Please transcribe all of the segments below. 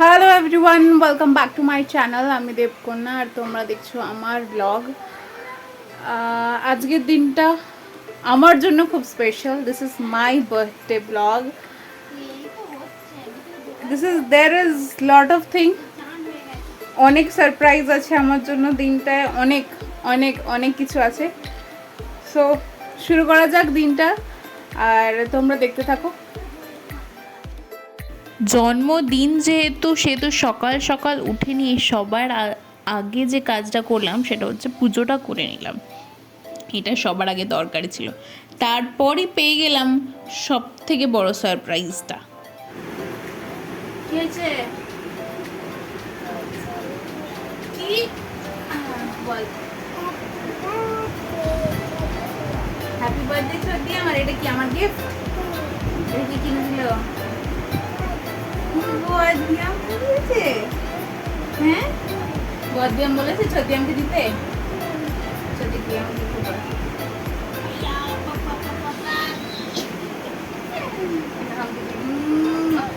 Hello everyone welcome back to my channel আমি দেবকন্যা আর তোমরা দেখছ আমার ব্লগ আজকের দিনটা আমার জন্য খুব special this is my birthday blog this is there is lot of thing অনেক সারপ্রাইজ আছে আমার জন্য দিনটায়। অনেক অনেক অনেক কিছু আছে। সো শুরু করা যাক দিনটা। আর তোমরা দেখতে থাকো। জন্মদিন যেহেতু, সেহেতু সকাল সকাল উঠে নিয়ে সবার আগে যে কাজটা করলাম সেটা হচ্ছে পুজোটা করে নিলাম। এটা সবার আগে দরকারি ছিল। তারপরই পেয়ে গেলাম সব থেকে বড় সারপ্রাইজটা আমার, এটা কি আমার গিফট এটা কি হ্যাঁ বদিয়াম বলেছে চোদ্দিয়ামকে দিতে পারে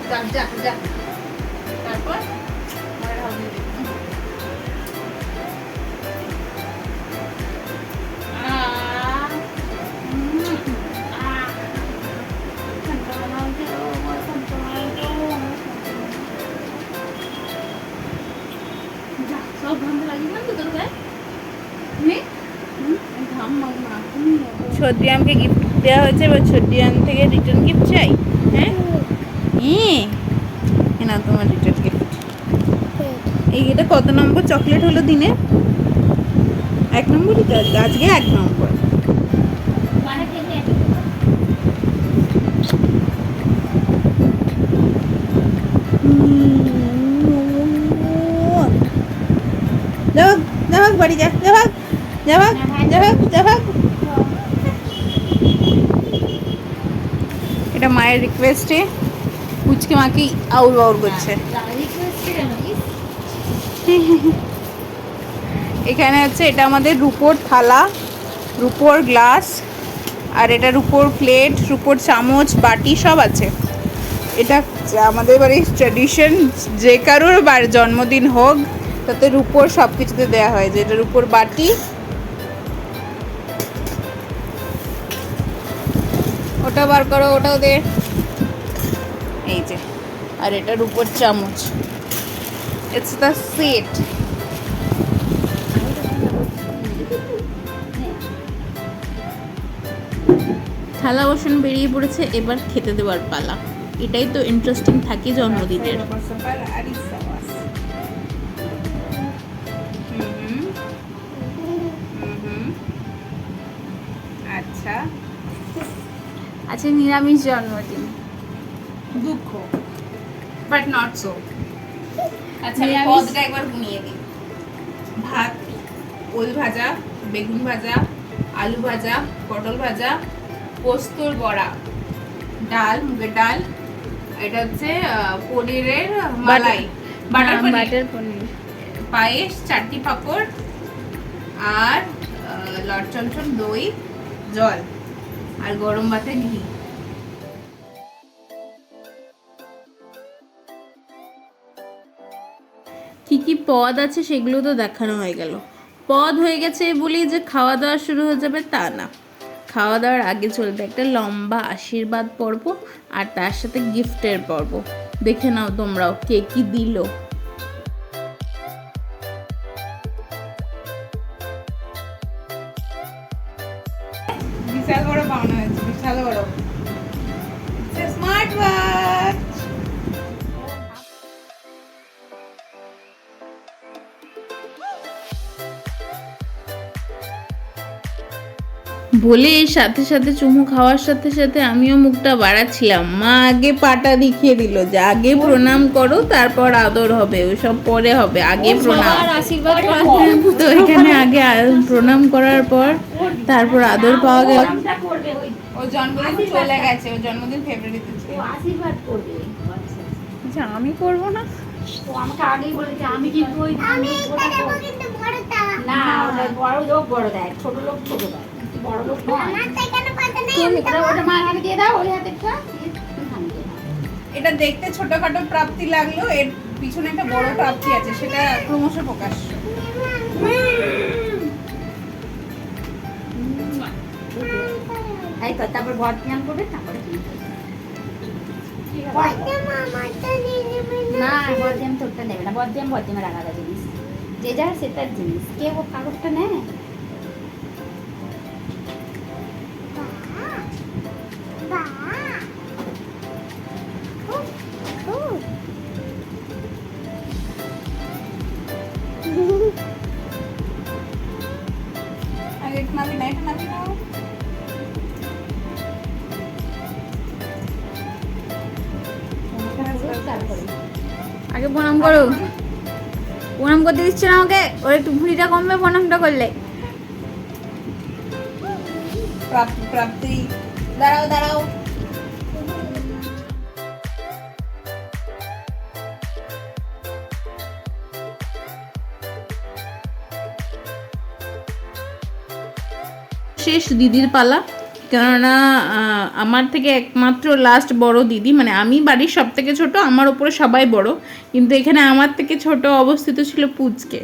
যাক যাক যা যা তারপর ছদ্রিয়ামকে গিফট দেওয়া হয়েছে এবার ছদ্রিয়াম থেকে রিটার্ন গিফট চাই হ্যাঁ ই না তোমার রিটার্ন গিফট এই এটা কত নম্বর চকলেট হলো দিনে এক নম্বরই তো আজকে এক নম্বর মানে যাক যাক বাড়ি যা যাক যাক যাক যাক মায়ের রিকোয়েস্টে পুচকে মাকে আউর বাউর করছে। এখানে হচ্ছে এটা আমাদের রুপোর থালা, রুপোর গ্লাস, আর এটা রুপোর প্লেট, রুপোর চামচ, বাটি সব আছে। এটা আমাদের বাড়ির ট্র্যাডিশন যে কারোর জন্মদিন হোক, তাতে রুপোর সব কিছুতে দেওয়া হয় যে এটা রুপোর বাটি ওটা বার করো, ওটাও দে। এই যে, আর এটার উপর চামচ। ইটস দ্য সেট থালা, বাসন বেরিয়ে পড়েছে, এবার খেতে দেওয়ার পালা। এটাই তো ইন্টারেস্টিং থাকে জন্মদিনের। আচ্ছা নিরামিষ জন্মদিন। দুঃখ বাট নট সো আচ্ছা আমি পদটা একবার গুনিয়ে দিই। ভাত ওল ভাজা বেগুন ভাজা আলু ভাজা পটল ভাজা পোস্তর বড়া ডাল মুগের ডাল এটা হচ্ছে পনিরের মালাই বাটার পনির। বাটার পনির। পায়েস চারটি পাঁপড় আর আহ, লট চমচম দই জল আর গরম ভাতে ঘি। কি কি পদ আছে সেগুলো তো দেখানো হয়ে গেল। পদ হয়ে গেছে বলেই যে খাওয়া দাওয়া শুরু হয়ে যাবে তা না। খাওয়া দাওয়ার আগে চলবে একটা লম্বা আশীর্বাদ পর্ব আর তার সাথে গিফটের পর্ব। দেখে নাও তোমরাও কে কি দিল। বিশাল বড় পাওনা হয়েছে, বিশাল বড়। বলে এর সাথে সাথে চুমু খাওয়ার সাথে সাথে আমিও মুখটা বাড়াচ্ছিলাম। মা আগে পাটা দেখিয়ে দিল যে আগে প্রণাম করো তারপর আদর হবে ওসব পরে হবে। আগে প্রণাম। তো এখানে আগে প্রণাম করার পর তারপর আদর পাওয়া গেল। ও জন্মদিন চলে গেছে ও জন্মদিন ফেব্রুয়ারিতে আশীর্বাদ করবে। আচ্ছা আমি করব না? তো আমাকে আগেই বলেছে আমি কিন্তু ওই ওটা না বড় লোক বড় দেয় ছোট লোক ছোট দেয়। এটা দেখতে ছোটখাটো প্রাপ্তি লাগল এর পিছনে একটা বড় প্রাপ্তি আছে সেটা ক্রমশ প্রকাশ। এই তো তারপর বদনাম করবে? তারপরে না। বদনাম তোরটা নেবে না বদনাম বদনামের আলাদা জিনিস। যে যার সে তার জিনিস। কেউ কারোরটা নেয়? আগে প্রণাম করো। প্রণাম করতে দিচ্ছে না আমাকে। ওর একটু ভুঁড়িটা কমবে প্রণামটা করলে। প্রাপ্তি প্রাপ্তি। দাঁড়াও দাঁড়াও। শেষ দিদির পালা। কেননা আমার থেকে একমাত্র লাস্ট বড় দিদি মানে আমি বাড়ির সব থেকে ছোটো, আমার ওপরে সবাই বড়, কিন্তু এখানে আমার থেকে ছোট অবস্থিত ছিল পুচকে।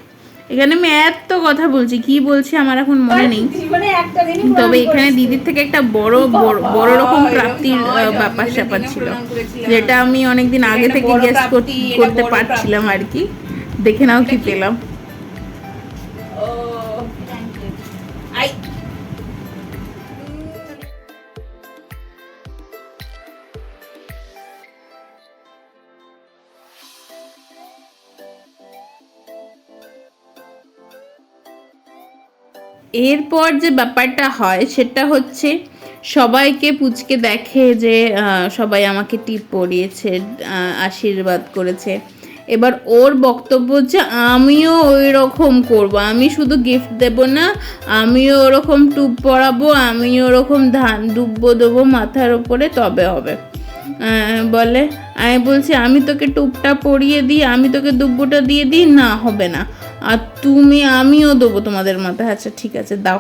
এখানে আমি এত কথা বলছি, কি বলছি আমার এখন মনে নেই। তবে এখানে দিদির থেকে একটা বড় বড় রকম প্রাপ্তির ব্যাপার স্যাপার ছিল, যেটা আমি অনেকদিন আগে থেকে গেস করতে পারছিলাম আর কি। দেখে নাও কি পেলাম। এরপর যে ব্যাপারটা হয়, সেটা হচ্ছে সবাইকে পুচকে দেখে যে সবাই আমাকে টিপ পরিয়েছে আশীর্বাদ করেছে। এবার ওর বক্তব্য যে, আমিও ওই রকম করব, আমি শুধু গিফট দেব না, আমিও ওরকম টুপ পরাবো, আমিও ওরকম ধান ডুববো, দেবো মাথার ওপরে, তবে হবে। বলে, আমি বলছি, আমি তোকে টুপটা পরিয়ে দিই, আমি তোকে দুব্বটা দিয়ে দিই, না, হবে না। আর তুমি আমিও দেবো তোমাদের মাথায় আচ্ছা ঠিক আছে দাও।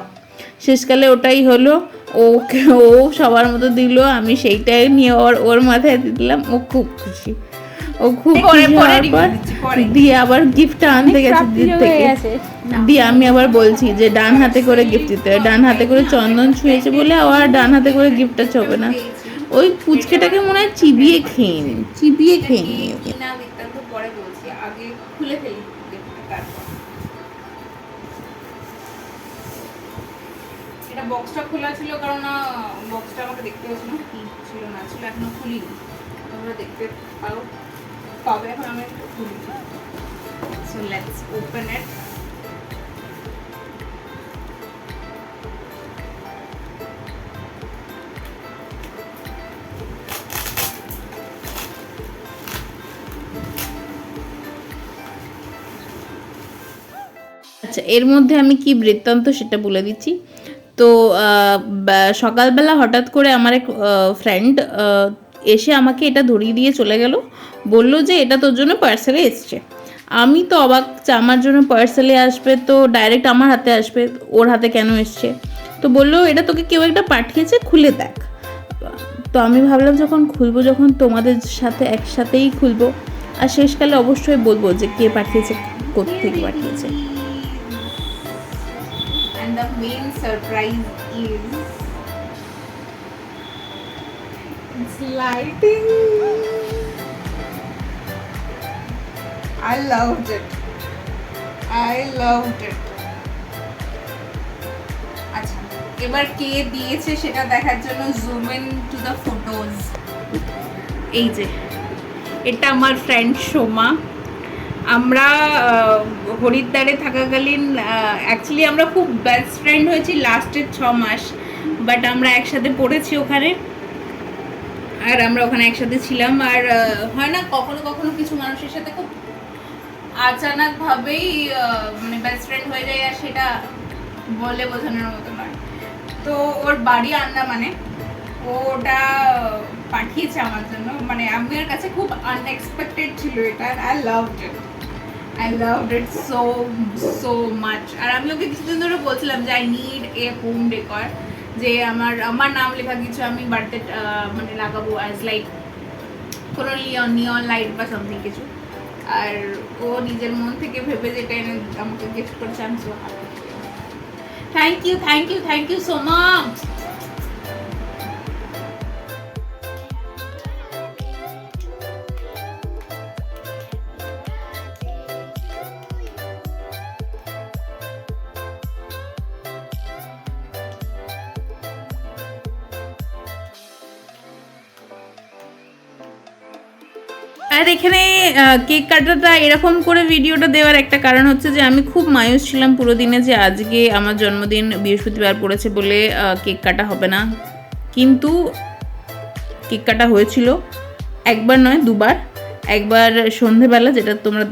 শেষকালে ওটাই হলো। ওকে ও সবার মতো দিল আমি সেইটাই নিয়ে ওর ওর মাথায় দিয়ে দিলাম। ও খুব খুশি। ও খুব। দিয়ে আবার গিফটটা আনতে গেছে থেকে। দিয়ে আমি আবার বলছি যে ডান হাতে করে গিফট দিতে হবে। ডান হাতে করে চন্দন ছুঁয়েছে বলে আবার ডান হাতে করে গিফটটা ছবে না। ওই পুচকেটাকে মনে হয় চিবিয়ে খেয়ে নি। চিবিয়ে খেয়ে নি পরে বলছি। আগে খুলে ফেলি gift-টা তারপর। এটা বক্সটা খোলা ছিল কারণ বক্সটা আমাকে দেখতে হয়েছিল, কি ছিল না ছিল, এখনও খুলিনি। তোমরা দেখতে পাও পাবে এখন আমি খুলি সো লেটস ওপেন ইট আচ্ছা এর মধ্যে আমি কি বৃত্তান্ত সেটা বলে দিচ্ছি। তো সকালবেলা হঠাৎ করে আমার এক ফ্রেন্ড এসে আমাকে এটা ধরিয়ে দিয়ে চলে গেল। বলল যে, এটা তোর জন্য পার্সেলে এসছে। আমি তো অবাক আমার জন্য পার্সেলে আসবে তো ডাইরেক্ট আমার হাতে আসবে, ওর হাতে কেন এসছে? তো বলল, এটা তোকে কেউ একটা পাঠিয়েছে, খুলে দেখ। তো আমি ভাবলাম, যখন খুলবো, যখন তোমাদের সাথে একসাথেই খুলবো। আর শেষকালে অবশ্যই বলব যে, কে পাঠিয়েছে কোথেকে পাঠিয়েছে? the main surprise is it's lighting. I loved it. I loved it. আচ্ছা এবার কে দিয়েছে সেটা দেখার জন্য zoom in to the photos এই যে এটা আমার ফ্রেন্ড সোমা আমরা হরিদ্বারে থাকাকালীন অ্যাকচুয়ালি আমরা খুব বেস্ট ফ্রেন্ড হয়েছি লাস্টের ছ মাস বাট আমরা একসাথে পড়েছি ওখানে। আর আমরা ওখানে একসাথে ছিলাম। আর হয় না, কখনো কখনো কিছু মানুষের সাথে খুব আচানক ভাবেই মানে বেস্ট ফ্রেন্ড হয়ে যায়, আর সেটা বলে বোঝানোর মতো নয় তো ওর বাড়ি আন্দামানে। ওটা পাঠিয়েছে আমার জন্য। মানে আমার কাছে খুব আনএক্সপেক্টেড ছিল এটা I love it I loved it so so much আর আমি ওকে কিছুদিন ধরে বলছিলাম যে I need a home decor যে আমার আমার নাম লেখা কিছু আমি বাড়িতে আহ, মানে লাগাবো অ্যাজ লাইক কোনো নিয়ন নিয়ন লাইট বা সামথিং কিছু। আর ও নিজের মন থেকে ভেবে যেটা এনে আমাকে গিফট করেছে আমি so happy thank you thank you thank you so much আর এখানে কেক কাটাটা এরকম করে ভিডিওটা দেওয়ার একটা কারণ হচ্ছে যে আমি খুব মায়ুস ছিলাম পুরো দিনে যে আজকে আমার জন্মদিন বৃহস্পতিবার পড়েছে বলে কেক কাটা হবে না। কিন্তু কেক কাটা হয়েছিল। একবার নয়, দুবার। একবার সন্ধেবেলা যেটা তোমরা